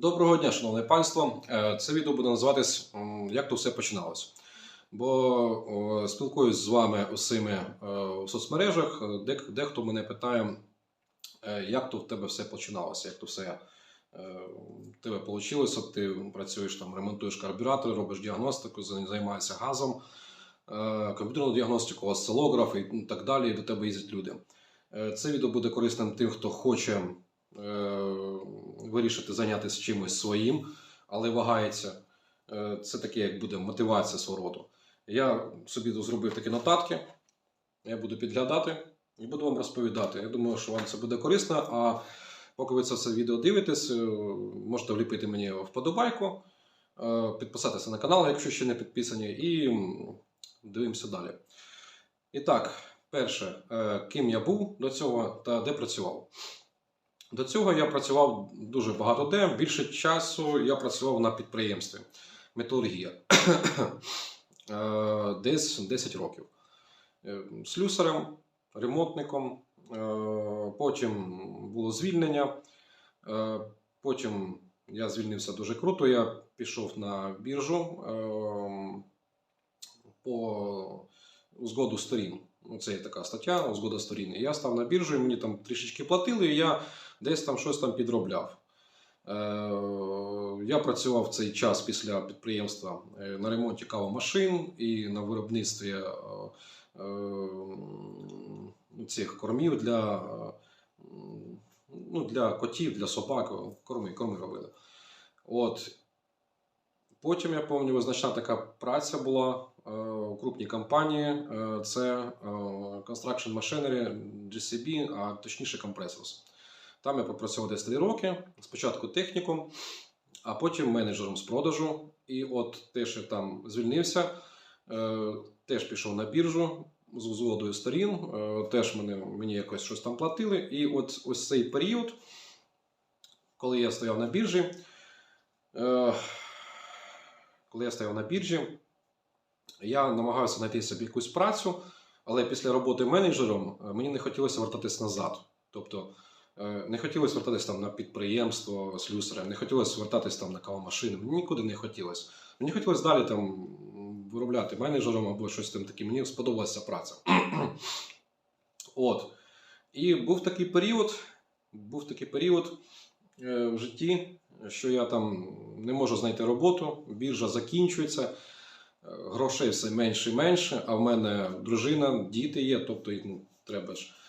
Доброго дня, шановне панство. Е, Це відео буде називатись Як то все починалось. Бо спілкуюсь з вами усіми е, у соцмережах. Е, дехто мене питає, е, як то в тебе все починалося, як то все е, в тебе вийшло. Ти працюєш там, ремонтуєш карбюратори, робиш діагностику, займаєшся газом, е, комп'ютерну діагностику, осцилограф і так далі. І до тебе їздять люди. Е, Це відео буде корисним тим, хто хоче е, вирішити зайнятися чимось своїм, але вагається. Е, Це таке, як буде мотивація свого роду. Я собі зробив такі нотатки, я буду підглядати і буду вам розповідати. Я думаю, що вам це буде корисно. А поки ви це все відео дивитесь, е, можете вліпити мені вподобайку, е, підписатися на канал, якщо ще не підписані, і дивимося далі. І так, перше, ким я був до цього та де працював. До цього я працював дуже багато де. Більше часу я працював на підприємстві металургія. Е, Десь 10 років. Е, Слюсарем, ремонтником. Е, Потім було звільнення. Потім я звільнився дуже круто. Я пішов на біржу по узгоду сторін. Ну, Це є така стаття, узгода сторін. Я став на біржу, і мені там трішечки платили, і я десь там щось там підробляв. Е, я працював цей час після підприємства е, на ремонті кавомашин і на виробництві е, цих кормів для, ну, для котів, для собак, корми, корми робили. От. Потім я пам'ятаю, значна така праця була у крупній компанії. Це Construction Machinery, GCB, а точніше Compressors. Там я попрацював десь 3 роки. Спочатку техніком, а потім менеджером з продажу. І от теж я там звільнився, е, теж пішов на біржу з узводою сторін, е, теж мене, мені якось щось там платили. І от ось цей період, коли я стояв на біржі, е, коли я стояв на біржі, я намагався знайти собі якусь працю, але після роботи менеджером мені не хотілося вертатись назад. Тобто не хотілося вертатись там на підприємство слюсарем, не хотілося вертатись там на кавомашину, мені нікуди не хотілося. Мені хотілося далі там виробляти менеджером або щось там таке. Мені сподобалася праця. От. І був такий період, був такий період е, в житті, що я там не можу знайти роботу, біржа закінчується, е, грошей все менше і менше, а в мене дружина, діти є, тобто ну, треба ж е,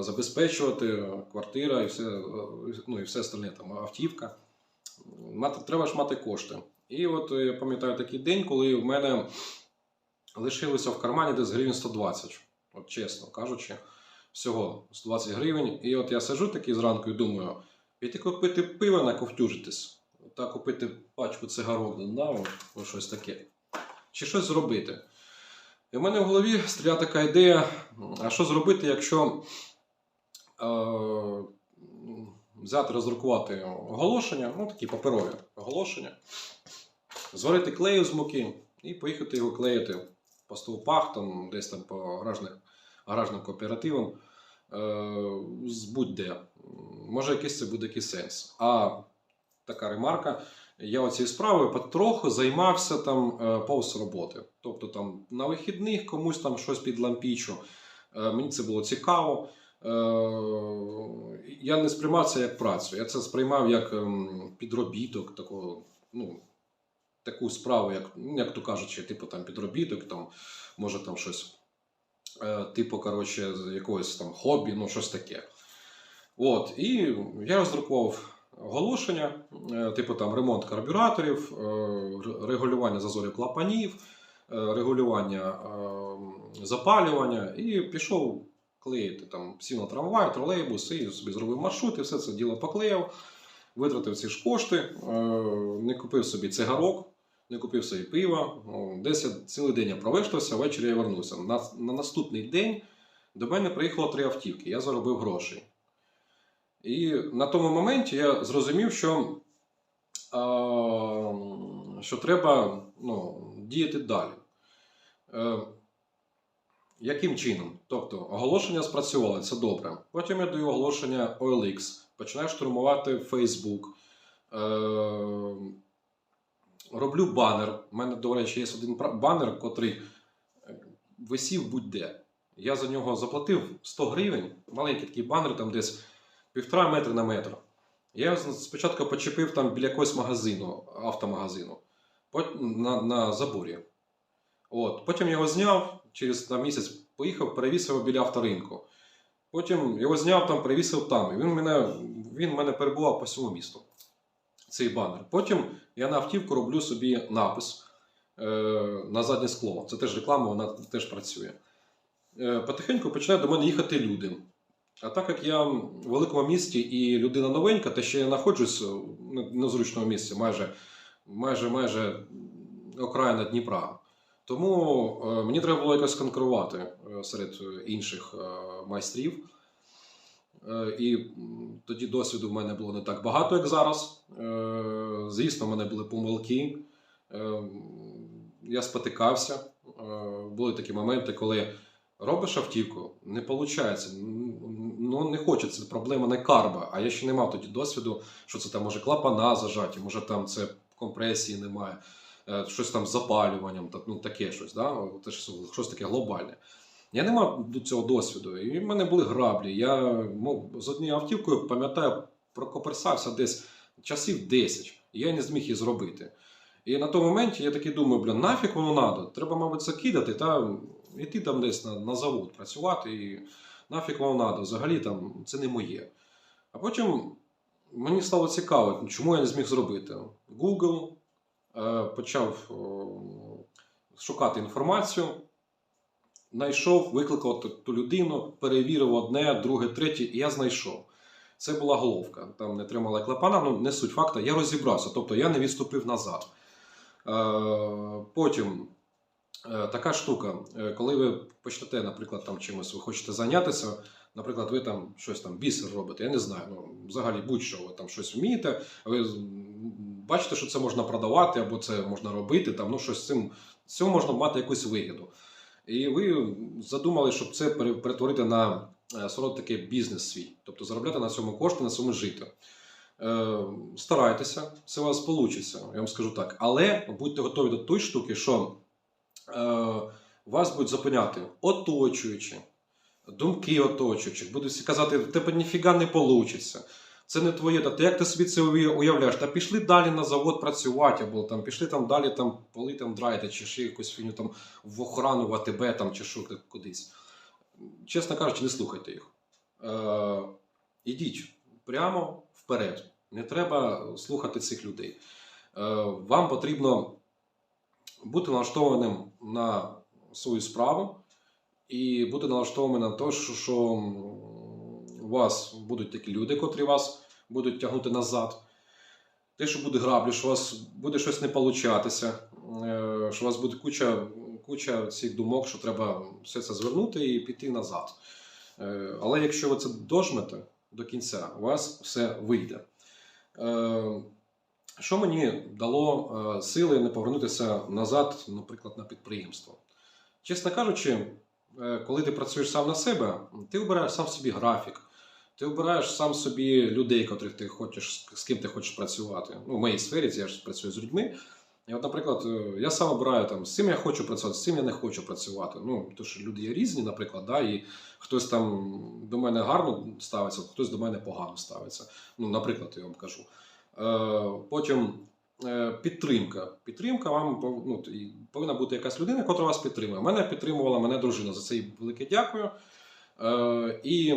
забезпечувати, квартира і все, е, ну, і все остальне, там, автівка. Треба ж мати кошти. І от е, я пам'ятаю такий день, коли в мене лишилося в кармані десь гривень 120, от чесно кажучи, всього 120 гривень. І от я сиджу такий зранку і думаю, піти купити пиво наковтюжитись, та купити пачку цигарок, да, от щось таке. Чи щось зробити. І в мене в голові стріляє така ідея, а що зробити, якщо е, взяти, роздрукувати оголошення, ну такі паперові оголошення, зварити клею з муки і поїхати його клеїти по стовпах, там, десь там по гаражних, гаражним кооперативам, е, з будь-де. Може, якийсь це буде якийсь сенс. А така ремарка. Я оцією справою потроху займався там е, повз роботи. Тобто там на вихідних комусь там щось підлампічу. Е, Мені це було цікаво. Е, Я не сприймав це як працю. Я це сприймав як ем, підробіток, такого, ну, таку справу, як, ну, як то кажучи, типу там підробіток, там, може там щось, типу, коротше, якогось там хобі, ну щось таке. От, і я роздрукував оголошення, е, типу там ремонт карбюраторів, е, регулювання зазорів клапанів, е, регулювання запалювання, і пішов клеїти там сів на трамвай, тролейбус, і собі зробив маршрут, і все це діло поклеїв, витратив ці ж кошти, не купив собі цигарок, не купив собі пива. Ну, Десь я цілий день я провештався, ввечері я вернувся. На, на наступний день до мене приїхало три автівки, я заробив грошей. І на тому моменті я зрозумів, що, що треба ну, діяти далі. Е, яким чином? Тобто оголошення спрацювали, це добре. Потім я даю оголошення OLX, починаю штурмувати Facebook, Е, роблю банер. У мене, до речі, є один банер, котрий е, висів будь-де. Я за нього заплатив 100 гривень, маленький такий банер, там десь півтора метра на метр. Я спочатку почепив там біля якогось магазину, автомагазину, на, на заборі. От. Потім його зняв, через там, місяць поїхав, перевісив біля авторинку. Потім його зняв там, перевісив там. І він мене, він мене перебував по всьому місту. Цей банер. Потім я на автівку роблю собі напис е, на заднє скло. Це теж реклама, вона теж працює. Е, потихеньку починають до мене їхати люди. А так як я в великому місті і людина новенька, та ще я знаходжусь в незручному місці, майже, майже, майже окраїна Дніпра. Тому е, мені треба було якось конкурувати е, серед інших е, майстрів. Е, і тоді досвіду в мене було не так багато, як зараз. Е, звісно, в мене були помилки. Е, я спотикався. Е, були такі моменти, коли робиш автівку, не виходить. Ну, не хочеться. Проблема не карба. А я ще не мав тоді досвіду, що це там може клапана зажаті, може там це компресії немає, е, щось там з запалюванням, та- ну таке щось, да? Це щось таке глобальне. Я не мав до цього досвіду, і в мене були граблі. Я мов, з однією автівкою, пам'ятаю, прокоперсався десь часів 10, і я не зміг її зробити. І на тому моменті я такий думаю, блін, нафіг воно треба? Треба, мабуть, це кидати та йти там десь на, на завод працювати, і нафіг воно треба, взагалі там це не моє. А потім мені стало цікаво, чому я не зміг зробити. Google е, почав о, шукати інформацію, знайшов, викликав ту, людину, перевірив одне, друге, третє, і я знайшов. Це була головка. Там не тримала клапана, ну не суть факта. Я розібрався, тобто я не відступив назад. Е, потім е, така штука, е, коли ви почнете, наприклад, там чимось, ви хочете зайнятися, наприклад, ви там щось там бісер робите, я не знаю, ну взагалі будь-що ви там щось вмієте, ви бачите, що це можна продавати або це можна робити, там, ну щось з цим, цього можна мати якусь вигоду. І ви задумали, щоб це перетворити на е, свого такий бізнес свій, тобто заробляти на цьому кошти, на цьому жити. Е, старайтеся, це у вас вийде, я вам скажу так. Але будьте готові до тої штуки, що е, вас будуть зупиняти оточуючі, думки оточуючих, будуть казати, в тебе ніфіга не вийде. Це не твоє, та як ти собі це уявляєш? Та пішли далі на завод працювати, або там пішли там далі там поли там драйти, чи ще якусь фігню там в охрану в АТБ там чи що кудись. Чесно кажучи, не слухайте їх. Е, ідіть прямо вперед. Не треба слухати цих людей. Е, вам потрібно бути налаштованим на свою справу і бути налаштованим на те, що, у вас будуть такі люди, котрі вас будуть тягнути назад. Те, що буде граблі, що у вас буде щось не получатися, е, що у вас буде куча, куча цих думок, що треба все це звернути і піти назад. Е, Але якщо ви це дожмете до кінця, у вас все вийде. Що мені дало е, сили не повернутися назад, наприклад, на підприємство? Чесно кажучи, е, коли ти працюєш сам на себе, ти обираєш сам собі графік, ти обираєш сам собі людей, котрих ти хочеш, з ким ти хочеш працювати. Ну, в моїй сфері я ж працюю з людьми. І от, наприклад, е, я сам обираю там, з цим я хочу працювати, з цим я не хочу працювати. Ну, тому що люди є різні, наприклад, да, і хтось там до мене гарно ставиться, хтось до мене погано ставиться. Ну, наприклад, я вам кажу. Е, потім е, підтримка. Підтримка вам ну, повинна бути якась людина, яка вас підтримує. Мене підтримувала мене дружина. За це їй велике дякую. Е, і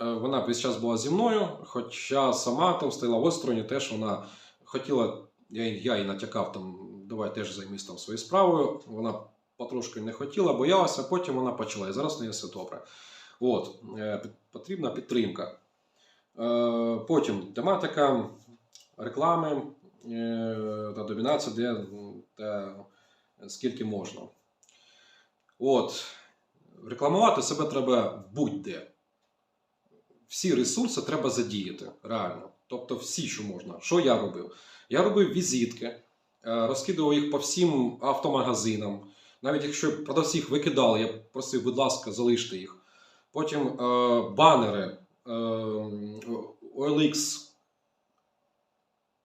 вона весь час була зі мною, хоча сама там стояла в осторонь, теж вона хотіла, я, я їй натякав, там, давай теж займись там своєю справою. Вона потрошки не хотіла, боялася, потім вона почала. І зараз в неї все добре. От, потрібна підтримка. Е, Потім тематика реклами е, та домінація, де та скільки можна. От, рекламувати себе треба будь-де. Всі ресурси треба задіяти, реально. Тобто всі, що можна. Що я робив? Я робив візитки, е, розкидував їх по всім автомагазинам. Навіть якщо продавці їх викидали, я просив, будь ласка, залиште їх. Потім банери, OLX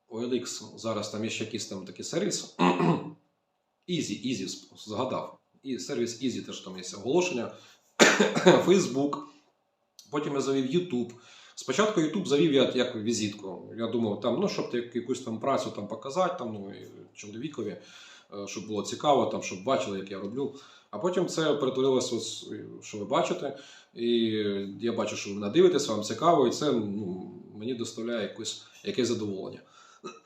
OLX зараз там є ще якийсь там такий сервіс. Easy, Easy, згадав. І сервіс Easy теж там є оголошення. Facebook. Потім я завів YouTube. Спочатку YouTube завів я як візитку. Я думав, там, ну, щоб ти якусь там працю там показати, там, ну, чоловікові, е, щоб було цікаво, там, щоб бачили, як я роблю. А потім це перетворилося, що ви бачите. І я бачу, що ви мене дивитесь, вам цікаво, і це ну, мені доставляє якось, якесь задоволення.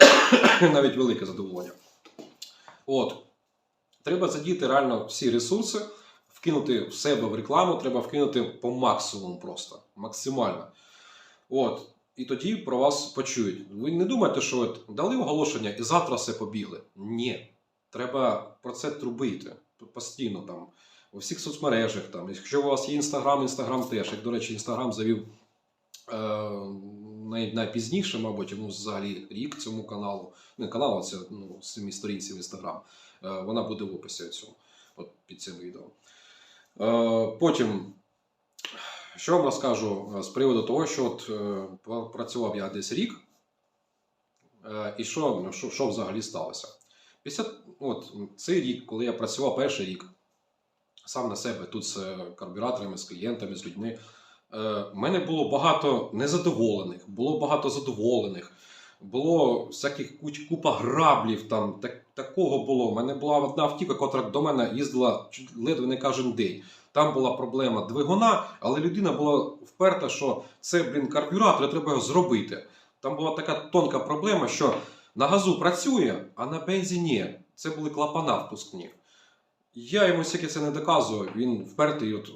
Навіть велике задоволення. От. Треба задіти реально всі ресурси, вкинути в себе в рекламу, треба вкинути по максимуму просто. Максимально. От. І тоді про вас почують. Ви не думайте, що от дали оголошення і завтра все побігли. Ні. Треба про це трубити постійно там у всіх соцмережах. Там. Якщо у вас є інстаграм, інстаграм теж. Як, до речі, інстаграм завів е, най, найпізніше, мабуть, ну, взагалі рік цьому каналу. Не каналу, це ну, самі сторінці в інстаграм. Е, вона буде в описі цьому, от під цим відео. Е, потім, що вам розкажу е, з приводу того, що от, е, працював я десь рік. Е, і що, що, що взагалі сталося? Після от, цей рік, коли я працював перший рік, сам на себе тут з е, карбюраторами, з клієнтами, з людьми, е, в мене було багато незадоволених, було багато задоволених, було всяких куч, купа граблів, там, так, такого було. У мене була одна автівка, котра до мене їздила ледве не кожен день. Там була проблема двигуна, але людина була вперта, що це, блін, карбюратор, треба його зробити. Там була така тонка проблема, що на газу працює, а на бензині це були клапана впускні. Я йому всяке це не доказував, він впертий. От,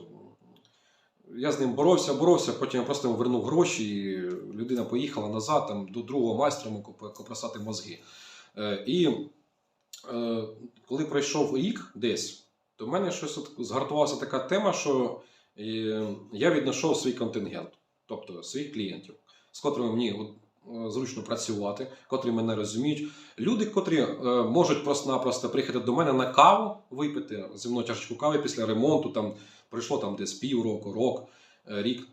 я з ним боровся, боровся, потім я просто вернув гроші, і людина поїхала назад там, до другого майстра копросати мозги. Е, і е, коли пройшов рік десь, то в мене щось от згартувалася така тема, що е, я віднайшов свій контингент, тобто своїх клієнтів, з котрими мені от, зручно працювати, котрі мене розуміють. Люди, котрі е, можуть просто-напросто приїхати до мене на каву, випити зі мною чашечку кави після ремонту, там пройшло там десь півроку, рок, е, рік.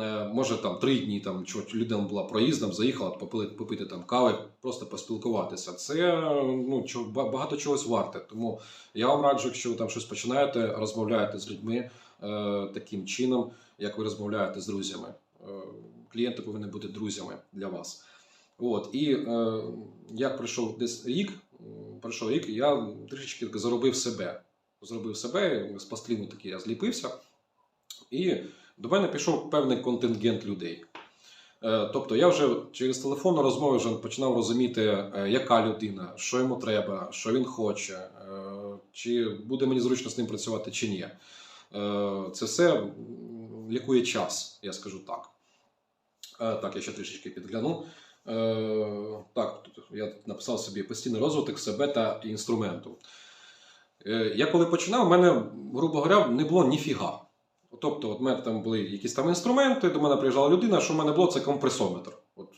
Е, Може там три дні, там чо- людина була проїздом, заїхала попили, попити там кави, просто поспілкуватися. Це ну, чо- багато чогось варте. Тому я вам раджу, якщо ви там щось починаєте, розмовляєте з людьми е, таким чином, як ви розмовляєте з друзями. Клієнти повинні бути друзями для вас. От, і е, як пройшов десь рік, пройшов рік, я трішечки заробив себе. Зробив себе, з пластиліну такий я зліпився. І до мене пішов певний контингент людей. Е, Тобто я вже через телефонну розмову вже починав розуміти, е, яка людина, що йому треба, що він хоче, е, чи буде мені зручно з ним працювати, чи ні. Це все лікує час, я скажу так. Е, Так, я ще трішечки підгляну. Е, Так, я написав собі постійний розвиток себе та інструменту. Е, Я коли починав, у мене, грубо говоря, не було ніфіга. Тобто, от в мене там були якісь там інструменти, до мене приїжджала людина, що в мене було, це компресометр. От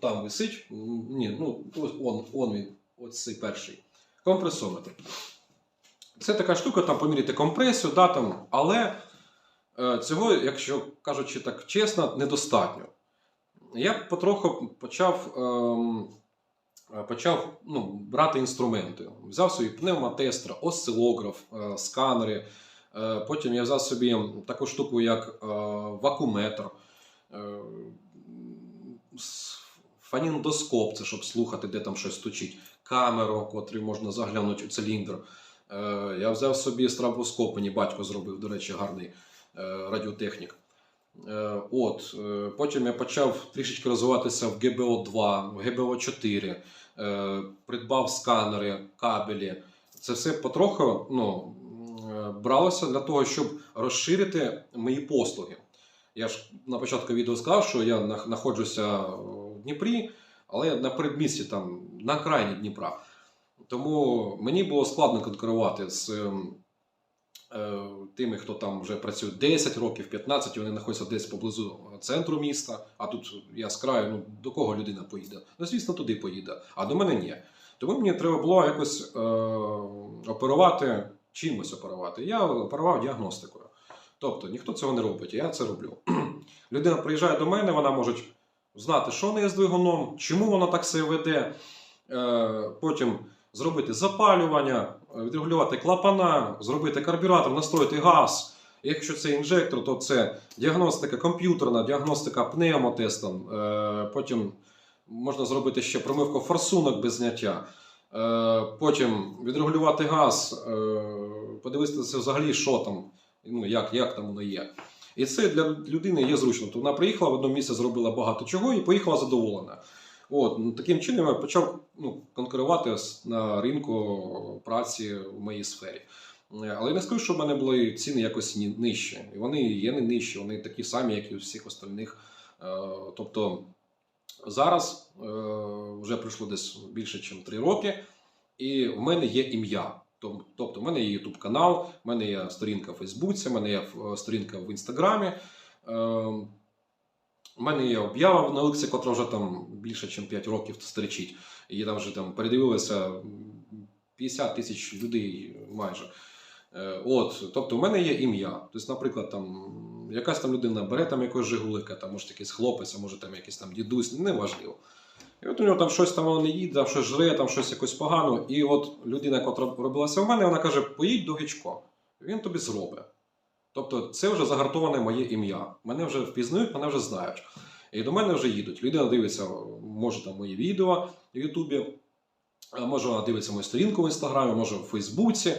там висить. Ні, ну он, он він, ось перший. Компресометр. Це така штука, там поміряти компресію, да, там, але е, цього, якщо кажучи так чесно, недостатньо. Я потроху почав, ем, е, почав ну, брати інструменти. Взяв собі пневмотестер, осцилограф, е, сканери. Е, Потім я взяв собі таку штуку, як вакууметр, е, фаніндоскоп, це щоб слухати, де там щось стучить, камеру, котру можна заглянути у циліндр. Я взяв собі стробоскоп, мені батько зробив, до речі, гарний радіотехнік. Е, От, е, потім я почав трішечки розвиватися в ГБО2, в ГБО4, е, придбав сканери, кабелі. Це все потроху ну, бралося для того, щоб розширити мої послуги. Я ж на початку відео сказав, що я знаходжуся в Дніпрі, але на передмісті, там, на крайні Дніпра. Тому мені було складно конкурувати з ем, тими, хто там вже працює 10 років, 15, і вони знаходяться десь поблизу центру міста. А тут я з краю, ну до кого людина поїде? Ну, звісно, туди поїде, а до мене ні. Тому мені треба було якось е, оперувати, чимось оперувати. Я оперував діагностикою. Тобто ніхто цього не робить, я це роблю. Людина приїжджає до мене, вона може знати, що не є з двигуном, чому воно так себе веде. Е, Потім зробити запалювання, е, відрегулювати клапана, зробити карбюратор, настроїти газ. Якщо це інжектор, то це діагностика комп'ютерна, діагностика пневмотестом. Е, Потім можна зробити ще промивку форсунок без зняття. Е, Потім відрегулювати газ, подивитися взагалі, що там, ну, як, як там воно є. І це для людини є зручно. То вона приїхала в одному місці, зробила багато чого і поїхала задоволена. От, ну, таким чином я почав ну, конкурувати на ринку праці в моїй сфері. Е, Але я не скажу, що в мене були ціни якось нижчі. І вони є не нижчі, вони такі самі, як і у всіх остальних. Е, Тобто зараз е, вже пройшло десь більше, ніж 3 роки, і в мене є ім'я. Тобто, в мене є YouTube канал, в мене є сторінка в Фейсбуці, в мене є сторінка в Інстаграмі. У мене є об'ява на Олексі, котра вже там більше, ніж 5 років стерчить. І там вже там передивилося м, 50 тисяч людей майже. Е, От, тобто, в мене є ім'я. Тобто, наприклад, там якась там людина бере там якогось жигулика, там може якийсь хлопець, а може там якийсь там дідусь, неважливо. І от у нього там щось там не їде, там щось жре, там щось якось погано. І от людина, яка робилася в мене, вона каже: поїдь до Гічко, він тобі зробить. Тобто це вже загартоване моє ім'я. Мене вже впізнають, мене вже знають. І до мене вже їдуть. Людина дивиться, може там мої відео в Ютубі, може вона дивиться мою сторінку в інстаграмі, може в Фейсбуці. Е,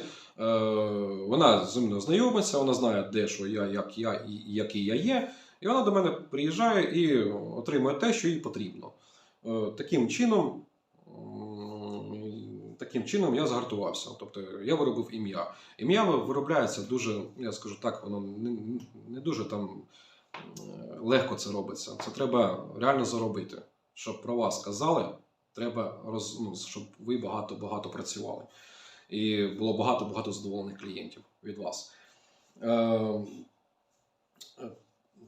Вона зі мною знайомиться, вона знає, де що я, як я і який я є. І вона до мене приїжджає і отримує те, що їй потрібно. Е, Таким чином, таким чином я згартувався. Тобто я виробив ім'я. Ім'я виробляється дуже, я скажу так, воно не, дуже там е, легко це робиться. Це треба реально заробити. Щоб про вас казали, треба роз, ну, щоб ви багато-багато працювали. І було багато-багато задоволених клієнтів від вас. Е,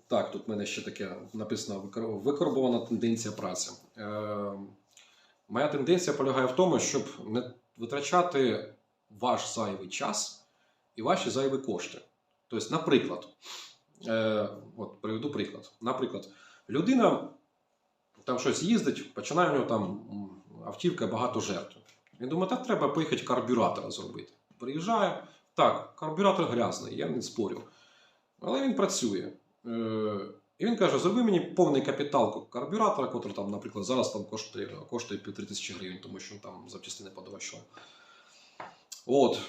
так, тут в мене ще таке написано викор- викорбована тенденція праці. Е, моя тенденція полягає в тому, щоб не витрачати ваш зайвий час і ваші зайві кошти. Тобто, наприклад, е, от приведу приклад. Наприклад, людина там щось їздить, починає у нього там автівка багато жертв. Він думає, так треба поїхати карбюратора зробити. Приїжджає, так, карбюратор грязний, я не спорю. Але він працює. Е, І він каже: зроби мені повний капітал карбюратора, який там, наприклад, зараз там коштує, коштує півтори тисячі гривень, тому що там запчастини подорожчали. От.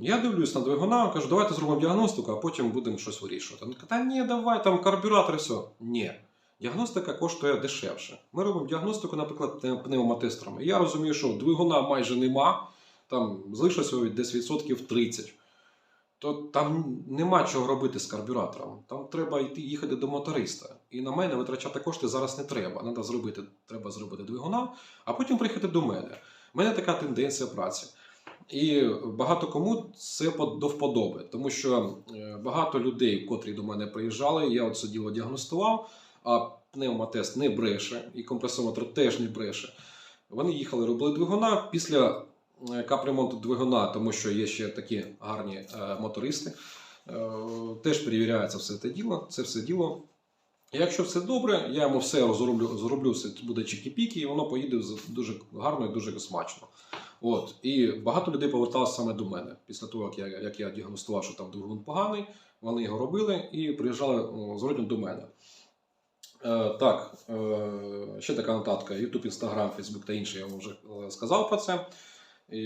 Я дивлюсь на двигуна, кажу, давайте зробимо діагностику, а потім будемо щось вирішувати. Він каже, та ні, давай, там карбюратор і все. Ні. Діагностика коштує дешевше. Ми робимо діагностику, наприклад, пне- пневмотестерами. І Я розумію, що двигуна майже нема, там залишилося десь відсотків 30. То там нема чого робити з карбюратором. Там треба йти їхати до моториста. І на мене витрачати кошти зараз не треба. Треба зробити, треба зробити двигуна, а потім приїхати до мене. У мене така тенденція праці. І багато кому це до вподоби, тому що е, багато людей, котрі до мене приїжджали, я от це діагностував, а пневмотест не бреше, і компресометр теж не бреше. Вони їхали, робили двигуна після капремонту двигуна, тому що є ще такі гарні е, мотористи. е, Теж перевіряється все це діло. Це все діло. Якщо все добре, я йому все розроблю, зроблю, все буде чікі-піки, і воно поїде дуже гарно і дуже смачно. От. І багато людей поверталося саме до мене після того, як я, як я діагностував, що там двигун поганий, вони його робили і приїжджали о, з родом до мене. Е, так, е, ще така нотатка: YouTube, Instagram, Facebook та інше, я вам вже е, сказав про це. І,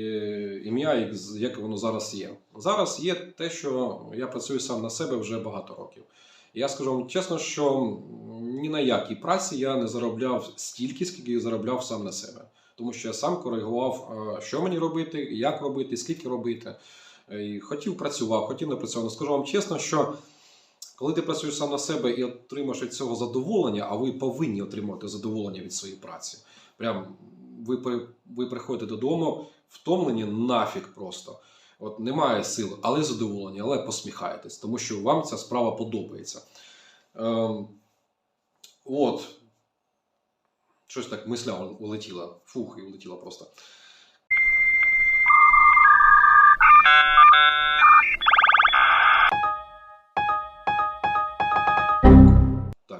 ім'я, як, воно зараз є. Зараз є те, що я працюю сам на себе вже багато років. Я скажу вам чесно, що ні на якій праці я не заробляв стільки, скільки заробляв сам на себе. Тому що я сам коригував, е, що мені робити, як робити, скільки робити. Е, І хотів працював, хотів не працював. Ну, Скажу вам чесно, що коли ти працюєш сам на себе і отримаєш від цього задоволення, а ви повинні отримувати задоволення від своєї праці. Прям ви, ви приходите додому, втомлені нафіг просто. От немає сил, але задоволення, але посміхаєтесь, тому що вам ця справа подобається. Ем, от. Щось так мисля улетіла. Фух, і улетіла просто.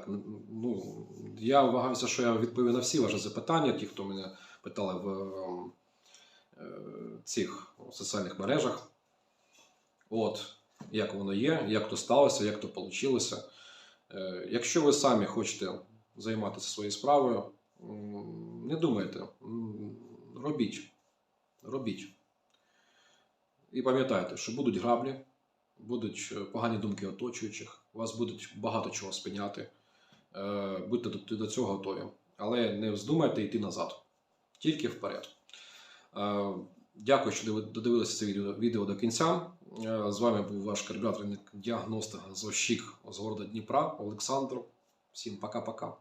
Ну, я вагався, що я відповів на всі ваші запитання, ті, хто мене питали в ем, е, цих соціальних мережах. От, як воно є, як то сталося, як то вийшло. Е, Якщо ви самі хочете займатися своєю справою, не думайте, робіть. Робіть. І пам'ятайте, що будуть граблі, будуть погані думки оточуючих, вас будуть багато чого спиняти. Е, Будьте до, цього готові. Але не вздумайте йти назад. Тільки вперед. Е, Дякую, що додивилися це відео, відео до кінця. Е, З вами був ваш карбюраторний діагностик з Ощік з города Дніпра Олександр. Всім пока-пока.